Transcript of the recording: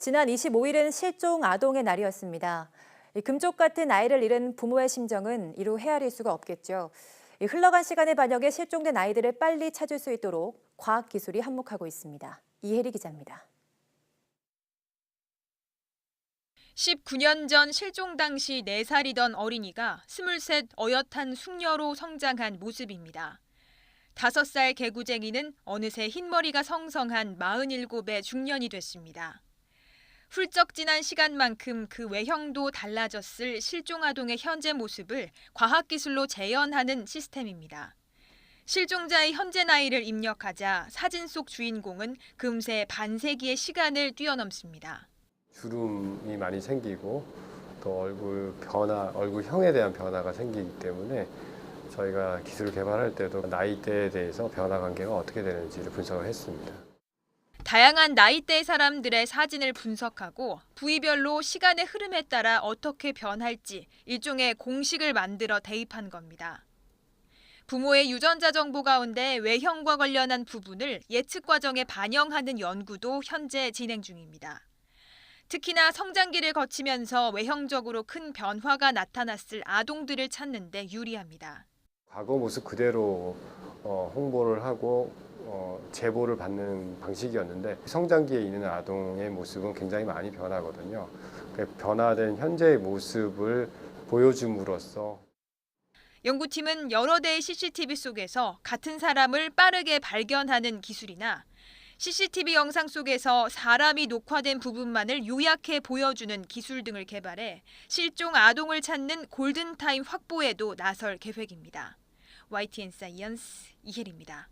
지난 25일은 실종 아동의 날이었습니다. 이 금쪽 같은 아이를 잃은 부모의 심정은 이루 헤아릴 수가 없겠죠. 이 흘러간 시간의 반영에 실종된 아이들을 빨리 찾을 수 있도록 과학 기술이 한몫하고 있습니다. 이혜리 기자입니다. 19년 전 실종 당시 4살이던 어린이가 23 어엿한 숙녀로 성장한 모습입니다. 5살 개구쟁이는 어느새 흰머리가 성성한 47의 중년이 됐습니다. 훌쩍 지난 시간만큼 그 외형도 달라졌을 실종 아동의 현재 모습을 과학기술로 재현하는 시스템입니다. 실종자의 현재 나이를 입력하자 사진 속 주인공은 금세 반세기의 시간을 뛰어넘습니다. 주름이 많이 생기고 또 얼굴 변화, 얼굴형에 대한 변화가 생기기 때문에 저희가 기술을 개발할 때도 나이대에 대해서 변화 관계가 어떻게 되는지를 분석을 했습니다. 다양한 나이대의 사람들의 사진을 분석하고 부위별로 시간의 흐름에 따라 어떻게 변할지 일종의 공식을 만들어 대입한 겁니다. 부모의 유전자 정보 가운데 외형과 관련한 부분을 예측 과정에 반영하는 연구도 현재 진행 중입니다. 특히나 성장기를 거치면서 외형적으로 큰 변화가 나타났을 아동들을 찾는 데 유리합니다. 과거 모습 그대로 어, 홍보를 하고 어, 제보를 받는 방식이었는데 성장기에 있는 아동의 모습은 굉장히 많이 변하거든요. 그 변화된 현재의 모습을 보여줌으로써 연구팀은 여러 대의 CCTV 속에서 같은 사람을 빠르게 발견하는 기술이나 CCTV 영상 속에서 사람이 녹화된 부분만을 요약해 보여주는 기술 등을 개발해 실종 아동을 찾는 골든타임 확보에도 나설 계획입니다. YTN 사이언스 이혜리입니다.